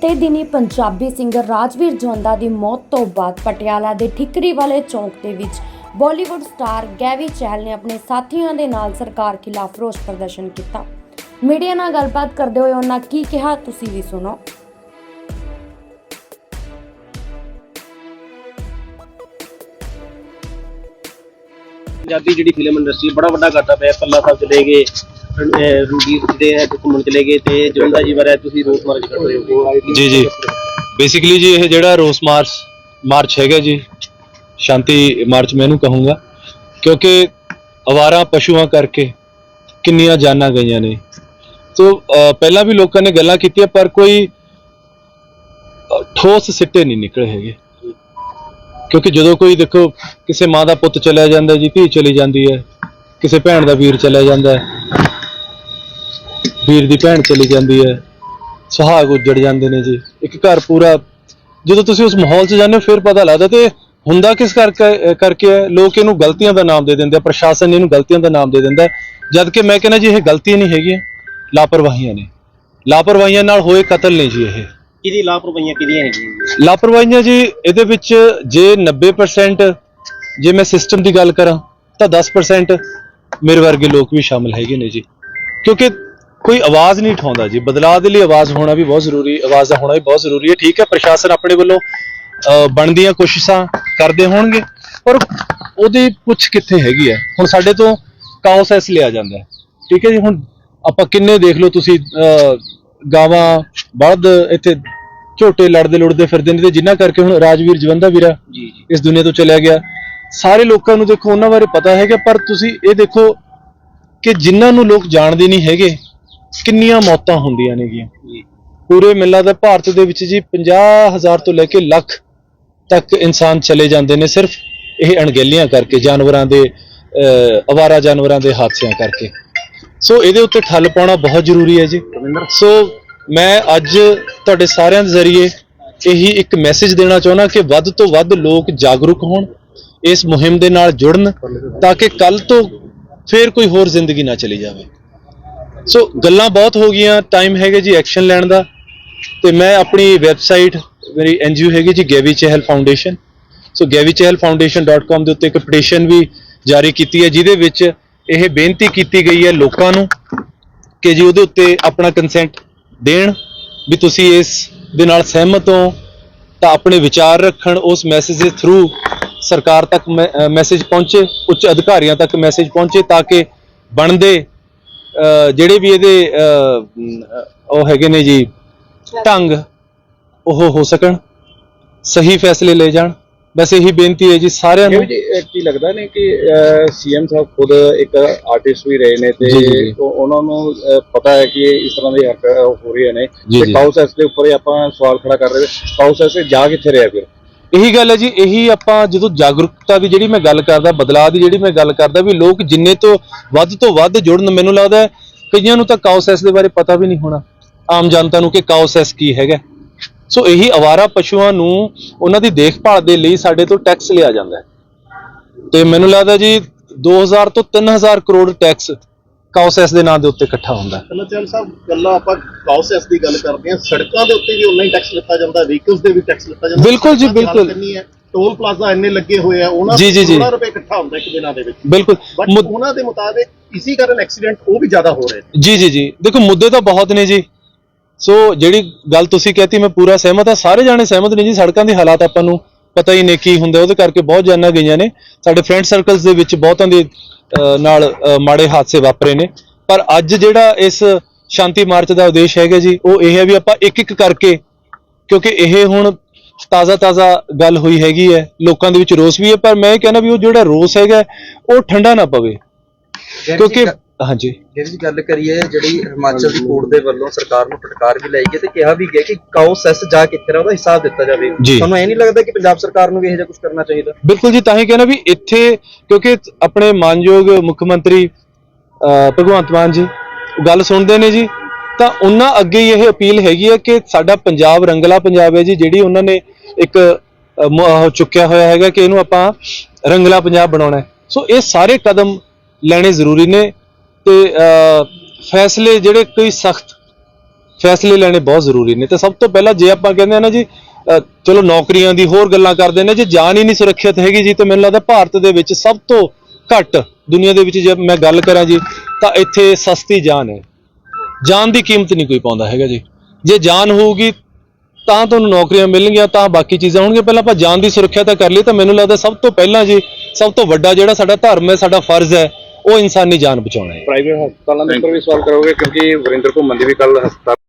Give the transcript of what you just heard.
ਬੀਤੇ ਦਿਨੀ ਪੰਜਾਬੀ ਸਿੰਗਰ ਰਾਜਵੀਰ ਜਵੰਦਾ ਦੀ ਮੌਤ ਤੋਂ ਬਾਅਦ ਪਟਿਆਲਾ ਦੇ ਠਿਕਰੀ ਵਾਲੇ ਚੌਂਕ ਦੇ ਵਿੱਚ ਬਾਲੀਵੁੱਡ ਸਟਾਰ ਗੈਵੀ ਚਹਿਲ ਨੇ ਆਪਣੇ ਸਾਥੀਆਂ ਦੇ ਨਾਲ ਸਰਕਾਰ ਖਿਲਾਫ ਰੋਸ ਪ੍ਰਦਰਸ਼ਨ ਕੀਤਾ। ਮੀਡੀਆ ਨਾਲ ਗੱਲਬਾਤ ਕਰਦੇ ਹੋਏ ਉਹਨਾਂ ਕੀ ਕਿਹਾ, ਤੁਸੀਂ ਵੀ ਸੁਣੋ। ਪੰਜਾਬੀ ਜਿਹੜੀ ਫਿਲਮ ਇੰਡਸਟਰੀ ਬੜਾ ਵੱਡਾ ਘਾਟਾ ਪਿਆ ਪੱਲਾ ਸਾਹਿਬ ਚਲੇ ਗਏ ਅਹ ਰਣਜੀਤ ਜਿਹੜੇ ਹੈ ਘੁੰਮਣ ਚਲੇ ਗਏ ਤੇ ਜਵੰਦਾ ਜੀ ਬਾਰੇ ਤੁਸੀਂ ਰੋਸ ਮਾਰਚ ਕਰ ਰਹੇ ਹੋ। ਜੀ ਜੀ। ਬੇਸਿਕਲੀ ਜੀ ਇਹ ਜਿਹੜਾ ਰੋਸ ਮਾਰਚ ਮਾਰਚ ਹੈਗਾ ਜੀ ਸ਼ਾਂਤੀ ਮਾਰਚ ਮੈਂ ਇਹਨੂੰ ਕਹੂੰਗਾ ਕਿਉਂਕਿ ਅਵਾਰਾ ਪਸ਼ੂਆਂ ਕਰਕੇ ਕਿੰਨੀਆਂ ਜਾਨਾਂ ਗਈਆਂ ਨੇ। ਸੋ ਅਹ, ਪਹਿਲਾਂ ਵੀ ਲੋਕਾਂ ਨੇ ਗੱਲਾਂ ਕੀਤੀਆਂ ਪਰ ਕੋਈ ਅਹ, ਠੋਸ ਸਿੱਟੇ ਨਹੀਂ ਨਿਕਲੇ ਹੈਗੇ। ਕਿਉਂਕਿ ਜਦੋਂ ਕੋਈ ਦੇਖੋ ਕਿਸੇ ਮਾਂ ਦਾ ਪੁੱਤ ਚਲਿਆ ਜਾਂਦਾ ਜੀ ਧੀ ਚਲੀ ਜਾਂਦੀ ਹੈ ਕਿਸੇ ਭੈਣ ਦਾ ਵੀਰ ਚਲਿਆ ਜਾਂਦਾ ਹੈ ਵੀਰ ਦੀ ਭੈਣ ਚਲੀ ਜਾਂਦੀ ਹੈ ਸੁਹਾਗ ਉੱਜੜ ਜਾਂਦੇ ਨੇ ਜੀ। ਇੱਕ ਘਰ ਪੂਰਾ ਜਦੋਂ ਤੁਸੀਂ ਉਸ ਮਾਹੌਲ 'ਚ ਜਾਂਦੇ ਹੋ ਫਿਰ ਪਤਾ ਲੱਗਦਾ ਤੇ ਹੁੰਦਾ ਕਿਸ ਕਰਕੇ ਕਰਕੇ ਹੈ ਲੋਕ ਇਹਨੂੰ ਗਲਤੀਆਂ ਦਾ ਨਾਮ ਦੇ ਦਿੰਦੇ ਆ ਪ੍ਰਸ਼ਾਸਨ ਇਹਨੂੰ ਗਲਤੀਆਂ ਦਾ ਨਾਮ ਦੇ ਦਿੰਦਾ। ਜਦ ਕਿ ਮੈਂ ਕਹਿੰਦਾ ਜੀ ਇਹ ਗਲਤੀਆਂ ਨਹੀਂ ਹੈਗੀਆਂ ਲਾਪਰਵਾਹੀਆਂ ਨੇ। ਲਾਪਰਵਾਹੀਆਂ ਨਾਲ ਹੋਏ ਕਤਲ ਨੇ ਜੀ ਇਹ। ਕਿਹਦੀ ਲਾਪਰਵਾਹੀਆਂ ਕਿਹਦੀਆਂ ਹੈਗੀਆਂ? ਲਾਪਰਵਾਹੀਆਂ ਜੀ ਇਹਦੇ ਵਿੱਚ ਜੇ 90% ਜੇ ਮੈਂ ਸਿਸਟਮ ਦੀ ਗੱਲ ਕਰਾਂ ਤਾਂ 10% ਮੇਰੇ ਵਰਗੇ ਲੋਕ ਵੀ ਸ਼ਾਮਲ ਹੈਗੇ ਨੇ ਜੀ। ਕਿਉਂਕਿ ਕੋਈ ਆਵਾਜ਼ ਨਹੀਂ ਉਠਾਉਂਦਾ ਜੀ। ਬਦਲਾਅ ਦੇ ਲਈ ਆਵਾਜ਼ ਹੋਣਾ ਵੀ ਬਹੁਤ ਜ਼ਰੂਰੀ ਆਵਾਜ਼ ਦਾ ਹੋਣਾ ਵੀ ਬਹੁਤ ਜ਼ਰੂਰੀ ਹੈ। ਠੀਕ ਹੈ ਪ੍ਰਸ਼ਾਸਨ ਆਪਣੇ ਵੱਲੋਂ ਬਣਦੀਆਂ ਕੋਸ਼ਿਸ਼ਾਂ ਕਰਦੇ ਹੋਣਗੇ। ਪਰ ਉਹਦੀ ਪੁੱਛ ਕਿੱਥੇ ਹੈਗੀ ਹੈ? ਹੁਣ ਸਾਡੇ ਤੋਂ ਕਾਉਸ ਐਸ ਲਿਆ ਜਾਂਦਾ ਹੈ। ਠੀਕ ਹੈ ਜੀ ਹੁਣ ਆਪਾਂ ਕਿੰਨੇ ਦੇਖ ਲਓ ਤੁਸੀਂ ਗਾਵਾਂ ਬਲਦ ਇੱਥੇ ਝੋਟੇ ਲੜਦੇ ਲੁੜਦੇ ਫਿਰਦੇ ਨੇ ਤੇ ਜਿਨ੍ਹਾਂ ਕਰਕੇ ਹੁਣ ਰਾਜਵੀਰ ਜਵੰਦਾ ਵੀਰਾ ਇਸ ਦੁਨੀਆ ਤੋਂ ਚਲਿਆ ਗਿਆ। ਸਾਰੇ ਲੋਕਾਂ ਨੂੰ ਦੇਖੋ ਉਹਨਾਂ ਬਾਰੇ ਪਤਾ ਹੈਗਾ ਪਰ ਤੁਸੀਂ ਇਹ ਦੇਖੋ ਕਿ ਜਿਨ੍ਹਾਂ ਨੂੰ ਲੋਕ ਜਾਣਦੇ ਨਹੀਂ ਹੈਗੇ ਕਿੰਨੀਆਂ ਮੌਤਾਂ ਹੁੰਦੀਆਂ ਨੇਗੀਆਂ? ਜੀ ਪੂਰੇ ਮਿਲਾ ਦਾ ਭਾਰਤ ਦੇ ਵਿੱਚ ਜੀ 50000 ਤੋਂ ਲੈ ਕੇ ਲੱਖ ਤੱਕ ਇਨਸਾਨ ਚਲੇ ਜਾਂਦੇ ਨੇ ਸਿਰਫ ਇਹ ਅਣਗਹਿਲੀਆਂ ਕਰਕੇ ਜਾਨਵਰਾਂ ਦੇ ਅਵਾਰਾ ਜਾਨਵਰਾਂ ਦੇ ਹਾਦਸਿਆਂ ਕਰਕੇ। ਸੋ ਇਹਦੇ ਉੱਤੇ ਠੱਲ ਪਾਉਣਾ ਬਹੁਤ ਜ਼ਰੂਰੀ ਹੈ ਜੀ। ਸੋ ਮੈਂ ਅੱਜ ਤੁਹਾਡੇ ਸਾਰਿਆਂ ਦੇ ਜ਼ਰੀਏ ਇਹੀ ਇੱਕ ਮੈਸੇਜ ਦੇਣਾ ਚਾਹੁੰਦਾ ਕਿ ਵੱਧ ਤੋਂ ਵੱਧ ਲੋਕ ਜਾਗਰੂਕ ਹੋਣ ਇਸ ਮੁਹਿੰਮ ਦੇ ਨਾਲ ਜੁੜਨ ਤਾਂ ਕਿ ਕੱਲ ਤੋਂ ਫੇਰ ਕੋਈ ਹੋਰ ਜ਼ਿੰਦਗੀ ਨਾ ਚਲੀ ਜਾਵੇ। ਸੋ ਗੱਲਾਂ ਬਹੁਤ ਹੋ ਗਈਆਂ ਟਾਈਮ ਹੈਗਾ ਜੀ ਐਕਸ਼ਨ ਲੈਣ ਦਾ। ਤੇ ਮੈਂ ਆਪਣੀ ਵੈਬਸਾਈਟ ਮੇਰੀ ਐਨਜੀਓ ਹੈਗੀ ਜੀ ਗੈਵੀ ਚਹਿਲ ਫਾਊਂਡੇਸ਼ਨ ਸੋ gavichahalfoundation.com ਦੇ ਉੱਤੇ ਇੱਕ ਪਟੀਸ਼ਨ ਵੀ ਜਾਰੀ ਕੀਤੀ ਹੈ, ਜਿਹਦੇ ਵਿੱਚ ਇਹ ਬੇਨਤੀ ਕੀਤੀ ਗਈ ਹੈ ਲੋਕਾਂ ਨੂੰ ਕਿ ਜੀ ਉਹਦੇ ਉੱਤੇ ਆਪਣਾ ਕੰਸੈਂਟ ਦੇਣ, ਵੀ ਤੁਸੀਂ ਇਸ ਦੇ ਨਾਲ ਸਹਿਮਤ ਹੋ, ਤਾਂ ਆਪਣੇ ਵਿਚਾਰ ਰੱਖਣ, ਉਸ ਮੈਸੇਜ ਦੇ ਥਰੂ ਸਰਕਾਰ ਤੱਕ ਮੈਸੇਜ ਪਹੁੰਚੇ, ਉੱਚ ਅਧਿਕਾਰੀਆਂ ਤੱਕ ਮੈਸੇਜ ਪਹੁੰਚੇ, ਤਾਂ ਕਿ ਬਣਦੇ ਜਿਹੜੇ ਵੀ ਇਹਦੇ ਉਹ ਹੈਗੇ ਨੇ ਜੀ ਢੰਗ ਉਹ ਹੋ ਸਕਣ ਸਹੀ ਫੈਸਲੇ ਲੈ ਜਾਣ। ਬਸ ਇਹੀ ਬੇਨਤੀ ਹੈ ਜੀ ਸਾਰਿਆਂ ਨੂੰ। ਜੀ ਕੀ ਲੱਗਦਾ ਨੇ ਕਿ ਸੀਐਮ ਸਾਹਿਬ ਖੁਦ ਇੱਕ ਆਰਟਿਸਟ ਵੀ ਰਹੇ ਨੇ ਤੇ ਉਹਨਾਂ ਨੂੰ ਪਤਾ ਹੈ ਕਿ ਇਸ ਤਰ੍ਹਾਂ ਦੇ ਹਰਕਤ ਹੋ ਰਹੀਆਂ ਨੇ। ਤੇ ਐਸ ਦੇ ਉੱਪਰ ਹੀ ਆਪਾਂ ਸਵਾਲ ਖੜਾ ਕਰ ਰਹੇ ਕਾਊਸ ਐਸ ਜਾ ਕਿੱਥੇ ਰਿਹਾ ਫਿਰ? ਇਹੀ ਗੱਲ ਹੈ ਜੀ, ਇਹੀ ਆਪਾਂ ਜਦੋਂ ਜਾਗਰੂਕਤਾ ਦੀ ਜਿਹੜੀ ਮੈਂ ਗੱਲ ਕਰਦਾ, ਬਦਲਾਅ ਦੀ ਜਿਹੜੀ ਮੈਂ ਗੱਲ ਕਰਦਾ ਵੀ ਲੋਕ ਜਿੰਨੇ ਤੋਂ ਵੱਧ ਤੋਂ ਵੱਧ ਜੁੜਨ, ਮੈਨੂੰ ਲੱਗਦਾ ਕਈਆਂ ਨੂੰ ਤਾਂ ਕਾਉਸੈਸ ਦੇ ਬਾਰੇ ਪਤਾ ਵੀ ਨਹੀਂ ਹੋਣਾ। ਆਮ ਜਨਤਾ ਨੂੰ ਕਿ ਕਾਉਸੈਸ ਕੀ ਹੈਗਾ। ਸੋ ਇਹੀ ਅਵਾਰਾ ਪਸ਼ੂਆਂ ਨੂੰ ਉਹਨਾਂ ਦੀ ਦੇਖਭਾਲ ਦੇ ਲਈ ਸਾਡੇ ਤੋਂ ਟੈਕਸ ਲਿਆ ਜਾਂਦਾ ਹੈ। ਤੇ ਮੈਨੂੰ ਲੱਗਦਾ ਜੀ 2000 ਤੋਂ 3000 ਕਰੋੜ ਟੈਕਸ ਕਾਉਸੈਸ ਦੇ ਨਾਂ ਦੇ ਉੱਤੇ ਇਕੱਠਾ ਹੁੰਦਾ। ਹੈ ਕਨਚਲ ਸਾਹਿਬ ਗੱਲਾਂ ਆਪਾਂ ਕਾਉਸੈਸ ਦੀ ਗੱਲ ਕਰਦੇ ਹਾਂ। ਸੜਕਾਂ ਦੇ ਉੱਤੇ ਵੀ ਉਨਾ ਹੀ ਟੈਕਸ ਲਿੱਤਾ ਜਾਂਦਾ ਵਹੀਕਲਸ ਦੇ ਵੀ ਟੈਕਸ ਲਿੱਤਾ ਜਾਂਦਾ। ਬਿਲਕੁਲ ਜੀ, ਸੜਕਾਂ ਦੀ ਹਾਲਤ ਬਿਲਕੁਲ। ਇੰਨੀ ਹੈ ਟੋਲ ਪਲਾਜ਼ਾ ਇੰਨੇ ਲੱਗੇ ਹੋਏ ਆ ਉਹਨਾਂ ਜੀ, ਜੀ, ਜੀ। ਕਰੋੜਾਂ ਰੁਪਏ ਇਕੱਠਾ ਹੁੰਦਾ ਇੱਕ ਦਿਨਾਂ ਦੇ ਵਿੱਚ। ਬਿਲਕੁਲ। ਬਟ ਮੁੱਦ- ਉਹਨਾਂ ਦੇ ਮੁਤਾਬਿਕ ਇਸੇ ਕਾਰਨ ਐਕਸੀਡੈਂਟ ਉਹ ਵੀ ਜ਼ਿਆਦਾ ਹੋ ਰਹੇ ਨੇ। ਜੀ ਜੀ ਜੀ। ਦੇਖੋ ਮੁੱਦੇ ਤਾਂ ਬਹੁਤ ਨੇ ਜੀ। ਸੋ ਜਿਹੜੀ ਗੱਲ ਤੁਸੀਂ ਕਹਿਤੀ ਮੈਂ ਪੂਰਾ ਸਹਿਮਤ ਹਾਂ। ਸਾਰੇ ਜਾਣੇ ਸਹਿਮਤ ਨੇ ਜੀ ਸੜਕਾਂ ਦੇ ਹਾਲਾਤ ਆਪਾਂ ਨੂੰ ਪਤਾ ਹੀ ਨੇ ਕੀ ਹੁੰਦਾ ਉਹਦੇ ਕਰਕੇ ਬਹੁਤ ਜਾਨਾਂ ਗਈਆਂ ਨੇ। ਸਾਡੇ ਫਰੈਂਡ ਸਰਕਲਸ ਦੇ ਵਿੱਚ ਬਹੁਤਾਂ ਦੇ ਨਾਲ ਮਾੜੇ ਹਾਦਸੇ ਵਾਪਰੇ ਨੇ। ਪਰ ਅੱਜ ਜਿਹੜਾ ਇਸ ਸ਼ਾਂਤੀ ਮਾਰਚ ਦਾ ਉਦੇਸ਼ ਹੈਗਾ ਜੀ ਉਹ ਇਹ ਹੈ ਵੀ ਆਪਾਂ ਇੱਕ ਇੱਕ ਕਰਕੇ ਕਿਉਂਕਿ ਇਹ ਹੁਣ ਤਾਜ਼ਾ ਤਾਜ਼ਾ ਗੱਲ ਹੋਈ ਹੈਗੀ ਹੈ ਲੋਕਾਂ ਦੇ ਵਿੱਚ ਰੋਸ ਵੀ ਹੈ ਪਰ ਮੈਂ ਇਹ ਕਹਿੰਦਾ ਵੀ ਉਹ ਜਿਹੜਾ ਰੋਸ ਹੈਗਾ ਉਹ ਠੰਡਾ ਨਾ ਪਵੇ। ਕਿਉਂਕਿ ਹਾਂਜੀ। ਜਿਹੜੀ ਗੱਲ ਕਰੀਏ ਜਿਹੜੀ ਹਿਮਾਚਲ ਦੀ ਕੋਰਟ ਦੇ ਵੱਲੋਂ ਸਰਕਾਰ ਨੂੰ ਫਟਕਾਰ ਵੀ ਲਾਈ ਗਈ ਤੇ ਕਿਹਾ ਵੀ ਗਿਆ ਕਿ ਕਾਓ ਸੈਸ ਜਾ ਕਿੱਥੇ ਰਿਹਾ ਉਹਦਾ ਹਿਸਾਬ ਦਿੱਤਾ ਜਾਵੇ। ਤੁਹਾਨੂੰ ਐ ਨਹੀਂ ਲੱਗਦਾ ਕਿ ਪੰਜਾਬ ਸਰਕਾਰ ਨੂੰ ਵੀ ਇਹੋ ਜਿਹਾ ਕੁਝ ਕਰਨਾ ਚਾਹੀਦਾ? ਬਿਲਕੁਲ ਜੀ ਤਾਂ ਹੀ ਕਹਿੰਦਾ ਵੀ ਇੱਥੇ ਕਿਉਂਕਿ ਆਪਣੇ ਮਾਨਯੋਗ ਮੁੱਖ ਮੰਤਰੀ ਭਗਵੰਤ ਮਾਨ ਜੀ ਗੱਲ ਸੁਣਦੇ ਨੇ ਜੀ। ਤਾਂ ਉਹਨਾਂ ਅੱਗੇ ਹੀ ਇਹ ਅਪੀਲ ਹੈਗੀ ਹੈ ਕਿ ਸਾਡਾ ਪੰਜਾਬ ਰੰਗਲਾ ਪੰਜਾਬ ਹੈ ਜੀ ਜਿਹੜੀ ਉਹਨਾਂ ਨੇ ਇੱਕ ਚੁੱਕਿਆ ਹੋਇਆ ਹੈਗਾ ਕਿ ਇਹਨੂੰ ਆਪਾਂ ਰੰਗਲਾ ਪੰਜਾਬ ਬਣਾਉਣਾ ਹੈ। ਸੋ ਇਹ ਸਾਰੇ ਕਦਮ ਲੈਣੇ ਜ਼ਰੂਰੀ ਨੇ। ਤੇ ਫੈਸਲੇ ਜਿਹੜੇ ਕੋਈ ਸਖਤ ਫੈਸਲੇ ਲੈਣੇ ਬਹੁਤ ਜ਼ਰੂਰੀ ਨੇ। ਤੇ ਸਭ ਤੋਂ ਪਹਿਲਾਂ ਜੇ ਆਪਾਂ ਕਹਿੰਦੇ ਆ ਨਾ ਜੀ ਚਲੋ ਨੌਕਰੀਆਂ ਦੀ ਹੋਰ ਗੱਲਾਂ ਕਰਦੇ ਨੇ, ਜੇ ਜਾਨ ਹੀ ਨਹੀਂ ਸੁਰੱਖਿਅਤ ਹੈਗੀ ਜੀ, ਤੇ ਮੈਨੂੰ ਲੱਗਦਾ ਭਾਰਤ ਦੇ ਵਿੱਚ ਸਭ ਤੋਂ ਘੱਟ ਦੁਨੀਆ ਦੇ ਵਿੱਚ ਜੇ ਮੈਂ ਗੱਲ ਕਰਾਂ ਜੀ, ਤਾਂ ਇੱਥੇ ਸਸਤੀ ਜਾਨ ਹੈ। ਜਾਨ ਦੀ ਕੀਮਤ ਨਹੀਂ ਕੋਈ ਪਾਉਂਦਾ ਹੈਗਾ ਜੀ। ਜੇ ਜਾਨ ਹੋਊਗੀ, ਤਾਂ ਤੁਹਾਨੂੰ ਨੌਕਰੀਆਂ ਮਿਲਣਗੀਆਂ, ਤਾਂ ਬਾਕੀ ਚੀਜ਼ਾਂ ਹੋਣਗੀਆਂ। ਪਹਿਲਾਂ ਆਪਾਂ ਜਾਨ ਦੀ ਸੁਰੱਖਿਆ ਤਾਂ ਕਰ ਲਈ ਤਾਂ ਮੈਨੂੰ ਲੱਗਦਾ ਸਭ ਤੋਂ ਪਹਿਲਾਂ ਜੀ, ਸਭ ਤੋਂ ਵੱਡਾ ਜਿਹੜਾ ਸਾਡਾ ਧਰਮ ਹੈ, ਸਾਡਾ ਫਰਜ਼ ਹੈ ਉਹ ਇਨਸਾਨੀ ਜਾਨ ਬਚਾਉਣਾ ਹੈ। ਪ੍ਰਾਈਵੇਟ ਹਸਪਤਾਲਾਂ ਦੇ ਉੱਪਰ ਵੀ ਸਵਾਲ ਕਰੋਗੇ ਕਿਉਂਕਿ ਵਰਿੰਦਰ ਘੁੰਮਣ ਦੀ ਵੀ ਕੱਲ ਹਸਪਤਾਲ